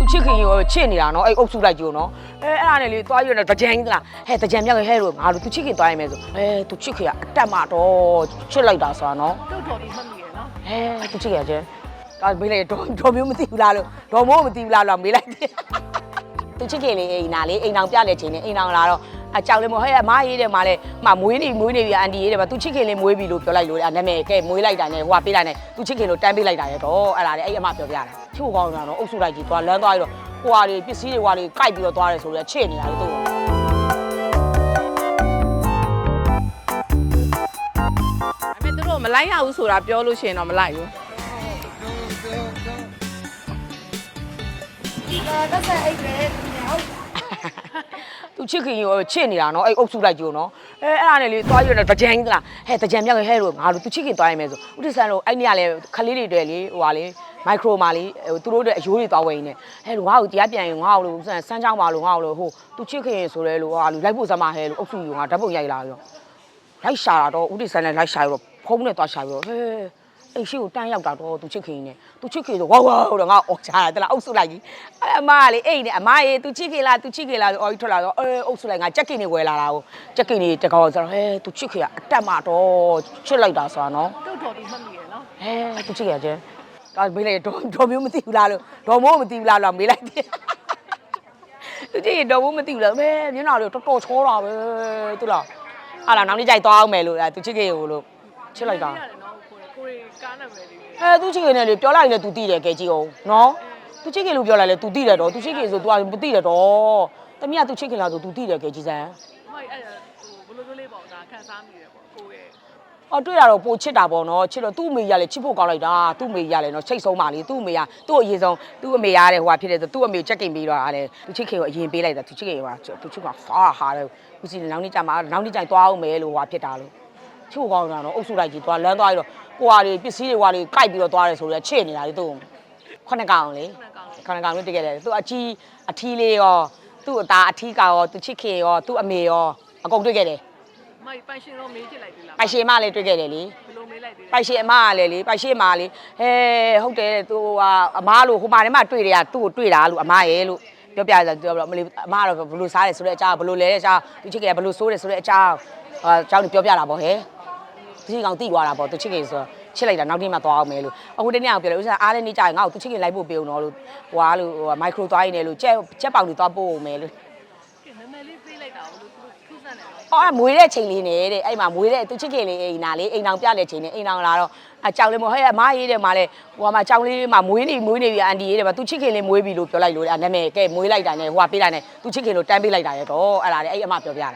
သူချစ်ခင်ရောချစ်နေတာနော်အဲ့အုပ်စုလိုက်ကြိုနော်အဲအဲ့ဒါနဲ့လေသွားရွက်နေတကြံကြီးသလားဟဲ့တကြံမြောက်ဟဲ့လို့ငါတို့သူချစ်ခင်သွားရမယ်ဆိုအဲသူချစ်ခင်ကအတက်မှာတော့ချစ်လိုက်တာဆိုတာနော်တို့တော်ဒီမှတ်မိရနော်ဟဲသူချစ်ခင်ကကျဒါမေးလိုက်တော့တော်မျိုးမသိဘူးလားလို့တော်မိုးမသိဘူးလားလို့မေးလိုက်တယ်သူချစ်ခင်လေးအိမ်နာလေးအိမ်အောင်ပြလဲချိန်နေအိမ်အောင်လာတော့ အကြောက်လေးမဟဲ့အမရေးတယ်မလဲမမွေးနေမွေးနေပြီအန်တီရေးတယ်မသူချစ်ခင်လေးမွေးပြီလို့ပြောလိုက်လို့အဲ့နာမည်ကဲမွေးလိုက်တာနဲ့ဟိုကပေးလိုက်နဲ့သူချစ်ခင်လို့တန်းပေးလိုက်တာရဲ့တော့အဲ့ဒါလေအဲ့အမပြောပြတာချို့ကောင်းတာတော့အုပ်စုလိုက်ကြီးသွားလမ်းသွားပြီးတော့ဟိုဟာတွေပစ္စည်းတွေဟွာတွေကိုက်ပြီးတော့သွားတယ်ဆိုတော့ချစ်နေတာလို့သူ့ဒါပေမဲ့တို့မလိုက်ရဘူးဆိုတာပြောလို့ရှိရင်တော့မလိုက်ဘူး သူချစ်ခင်ရောချစ်နေတာနော်အဲ့အုပ်စုလိုက်ကြိုနော်အဲအဲ့ဒါနဲ့လေသွားရွက်နေတကြံကြီးသလားဟဲ့တကြံမြောက်ဟဲ့လို့ငါတို့သူချစ်ခင်သွားရမယ်ဆိုဥတိဆန်လို့အဲ့နေရလဲခလေးတွေတွေ့လေဟိုဟာလေမိုက်ခရိုမာလေးဟိုသူတို့တဲ့အယိုးတွေသွားဝယ်နေဟဲ့လို့ငါ့ကိုတရားပြန်ရင်ငါ့ကိုလို့စမ်းစမ်းချောင်းပါလို့ငါ့ကိုလို့ဟိုသူချစ်ခင်ဆိုရဲလို့ဟာလူလိုက်ဖို့စမ်းမဟဲ့လို့အုပ်စုယူငါဓာတ်ပုံရိုက်လာရောလိုက်ရှာတာတော့ဥတိဆန်နဲ့လိုက်ရှာရောဖုံးနဲ့သွားရှာရောဟဲ့ အဲ့ရှိကိုတန်းရောက်တာတော့သူချစ်ခင်နေသူချစ်ခင်ဆိုဝါဝါတော့ငါအော်ချာတယ်လားအုပ်စုလိုက်ကြီးအဲ့အမကလေအိတ်နဲ့အမရေသူချစ်ခင်လားသူချစ်ခင်လားအော်ကြီးထွက်လာတော့အဲအုပ်စုလိုက်ငါကြက်ကင်နေဝယ်လာတာကိုကြက်ကင်နေတကောဆိုတော့ဟဲသူချစ်ခင်ကအတက်မှာတော့ချစ်လိုက်တာဆိုတာနော်တို့တော်ဒီမှတ်မိရနော်ဟဲသူချစ်ခင်ကကျဒါမေးလိုက်တော့တော်မျိုးမသိဘူးလားလို့ဒေါ်မိုးမသိဘူးလားလို့မေးလိုက်တယ်သူချစ်ခင်ဒေါ်မိုးမသိဘူးလားမဲမျက်နှာလေးတော်တော်ချောတာပဲသူလားဟာလားနောက်နေ့ကြိုက်သွားအောင်မယ်လို့အဲသူချစ်ခင်ကိုလို့ချစ်လိုက်တာရတယ်နော် ကိုယ်ကိုယ်ကားနာမည်လေး အဲသူချစ်ခင်နဲ့လေပြောလိုက်ရင်လည်း तू သိတယ်ကဲကြည့်အောင်နော်သူချစ်ခင်လို့ပြောလိုက်လဲ तू သိတယ်တော့သူချစ်ခင်ဆို तू ကမသိတယ်တော့တမီးက तू ချစ်ခင်လားဆို तू သိတယ်ကဲကြည့်စမ်း မိုက်အဲ့ဟိုဘလိုလိုလေးပေါ့ဒါခန်းစားမိတယ်ပေါ့ကိုယ်ရဲ့ အော်တွေ့ရတော့ပိုချစ်တာပေါ့နော်ချစ်တော့သူ့အမေကြီးကလည်းချစ်ဖို့ကောင်းလိုက်တာသူ့အမေကြီးကလည်းနော်ချိတ်ဆုံးပါလေသူ့အမေကသူ့အရင်ဆုံးသူ့အမေရတဲ့ဟိုဟာဖြစ်တယ်ဆိုသူ့အမေချက်ကင်ပေးတော့အားလေသူချစ်ခင်ကိုအရင်ပေးလိုက်တာသူချစ်ခင်ကသူချစ်ကဖာဟာတယ်ခုစီနောက်နေ့ကျမှနောက်နေ့ကျရင်သွားအောင်မယ်လို့ဟိုဟာဖြစ်တာလို့ချစ်ဖို့ကောင်းတာနော်အုပ်စုလိုက်ကြီးသွားလမ်းသွားပြီးတော့ ကိုဟာတွေပစ္စည်းတွေဟွာတွေကိုက်ပြီးတော့သွားတယ်ဆိုတော့ချစ်နေတာလေသူ့ခုနှစ်ကောင်လေခဏကောင်းခဏကောင်လေးတကယ်လေသူအကြီးအထီးလေးရောသူ့အသားအထီးကောင်ရောသူချစ်ခင်ရောသူ့အမေရောအကုန်တွေ့ခဲ့တယ်မိုက်ပိုင်ရှင်တော့မေးချစ်လိုက်သေးလားပိုင်ရှင်မလည်းတွေ့ခဲ့တယ်လေဘလိုမေးလိုက်သေးလဲပိုင်ရှင်အမကလည်းလေပိုင်ရှင်မလေဟဲဟုတ်တယ်သူဟာအမားလို့ဟိုမှာထဲမှာတွေ့တယ်ကသူ့ကိုတွေ့တာလို့အမရဲ့လို့ပြောပြရဆိုပြောမလေးအမကတော့ဘလို့စားတယ်ဆိုတဲ့အကြောင်းဘလို့လဲတဲ့အကြောင်းသူချစ်ခင်ကဘလို့ဆိုးတယ်ဆိုတဲ့အကြောင်းဟာအကြောင်းပြောပြတာပေါ့ဟဲ့သူ ချစ်ကောင်တိသွားတာပေါ့သူချစ်ခင်ဆိုချစ်လိုက်တာနောက်နေ့မှသွားအောင်မယ်လို့အခုတနေ့အောင်ပြောတယ်ဥစ္စာအားလည်းနေကြရင်ငါ့ကိုသူချစ်ခင်လိုက်ဖို့ပေးအောင်တော့လို့ဟွာလို့ဟိုမိုက်ခရိုသွားရင်းနဲ့လို့ကြက်ကြက်ပေါင်တွေသွားပို့အောင်မယ်လို့ကဲနည်းနည်းလေးပေးလိုက်တာဘလို့သူတို့ထူးဆန်းတယ်နော်အော်အဲ့မွေးတဲ့ချိန်လေးနဲ့တဲ့အဲ့မှာမွေးတဲ့သူချစ်ခင်လေးအိမ်နာလေးအိမ်အောင်ပြတဲ့ချိန်နဲ့အိမ်အောင်လာတော့အကြောင်လေးမဟဲ့အမရေးတယ်မှာလဲဟိုမှာကြောင်လေးမှာမွေးနေမွေးနေပြီအန်တီရေးတယ်မှာသူချစ်ခင်လေးမွေးပြီလို့ပြောလိုက်လို့အဲ့နာမည်ကဲမွေးလိုက်တာနဲ့ဟိုကပေးလိုက်နဲ့သူချစ်ခင်လို့တန်းပေးလိုက်တာရဲ့တော့အဲ့ဒါလေအဲ့အမပြောပြတာ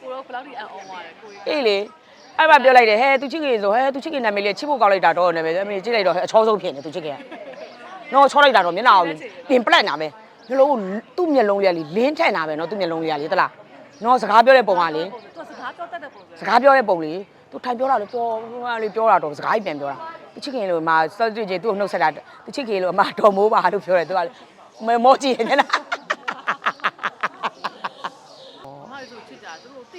ကိုတော့ဘယ်လောက်ထိအံ့ဩသွားတယ်ကိုယ်အေးလေ အဲ့မှာပြောလိုက်တယ်ဟဲသူချစ်ခင်ဆိုဟဲသူချစ်ခင်နာမည်လေးချစ်ဖို့ကောက်လိုက်တာတော့နာမည်အမေကြည့်လိုက်တော့ဟဲအချောဆုံးဖြစ်နေသူချစ်ခင်ကနော်ချောလိုက်တာတော့မျက်နှာကိုပြင်ပလက်နာပဲမျက်လုံးသူ့မျက်လုံးလေးကလေလင်းထက်နာပဲနော်သူ့မျက်လုံးလေးကလေသလားနော်စကားပြောတဲ့ပုံကလေသူစကားပြောတတ်တဲ့ပုံစံစကားပြောတဲ့ပုံလေးသူထိုင်ပြောတာလို့ပြောဟိုကလေးပြောတာတော့စကားကြီးပြန်ပြောတာသူချစ်ခင်လို့မစတွေ့ချင်သူ့ကိုနှုတ်ဆက်တာသူချစ်ခင်လို့အမတော်မိုးပါလို့ပြောတယ်သူကမေမောကြည့်နေလား မဟုတ်ဆိုချစ်ကြ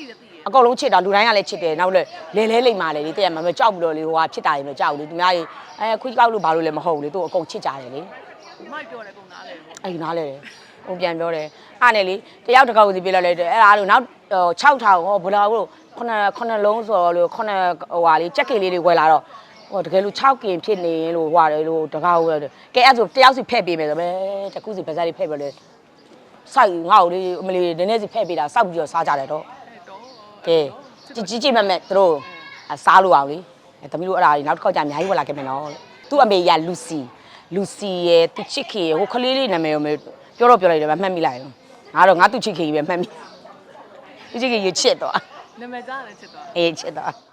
သူတို့သိတယ်သိတယ်အကုန်လုံးချစ်တာလူတိုင်းကလည်းချစ်တယ်နောက်လည်းလဲလဲလိမ့်မာလေလေတဲ့မှာမကြောက်ဘူးလို့လေဟိုကချစ်တာရင်မကြောက်ဘူးလေသူများကြီးအဲခွေးကောက်လို့ဘာလို့လဲမဟုတ်ဘူးလေသူအကုန်ချစ်ကြတယ်လေမိုက်ပြောတယ်ပုံသားလေပေါ့အဲ့ဒီနားလဲတယ်ဟိုပြန်ပြောတယ်အားနဲ့လေတယောက်တစ်ခေါက်စီပြလိုက်လိုက်တယ်အဲ့ဒါလို့နောက်6000ဟောဘလာလို့ခုနခုနလုံးဆိုတော့လို့ခုနဟိုဟာလေးကြက်ကင်လေးတွေဝယ်လာတော့ဟိုတကယ်လို့6ကင်ဖြစ်နေလို့ဟွာတယ်လို့တကားဟုတ်တယ်ကဲအဲ့ဆိုတယောက်စီဖက်ပေးမယ်ဆိုပဲတကူစီပါးစားလေးဖက်ပြလဲစိုက်ငါ့ကိုလေအမလီနည်းနည်းစီဖက်ပေးတာစောက်ပြီးတော့စားကြတယ်တော့အဲ့တော့ ကဲကြီးကြီးကြီးမမက်သူတို့စားလို့အောင်လေအဲသမီးတို့အဲ့ဒါကြီးနောက်တစ်ခေါက်ကျအများကြီးဝယ်လာခဲ့မယ်နော်သူ့အမေကလူစီလူစီရဲ့သူချစ်ခင်ရဲ့ဟိုခလေးလေးနာမည်ရောမေပြောတော့ပြောလိုက်တယ်မမှတ်မိလိုက်ဘူးငါတော့ငါသူချစ်ခင်ကြီးပဲမှတ်မိသူချစ်ခင်ကြီးချစ်တော့နာမည်ကြားတယ်ချစ်သွားအေးချစ်တော့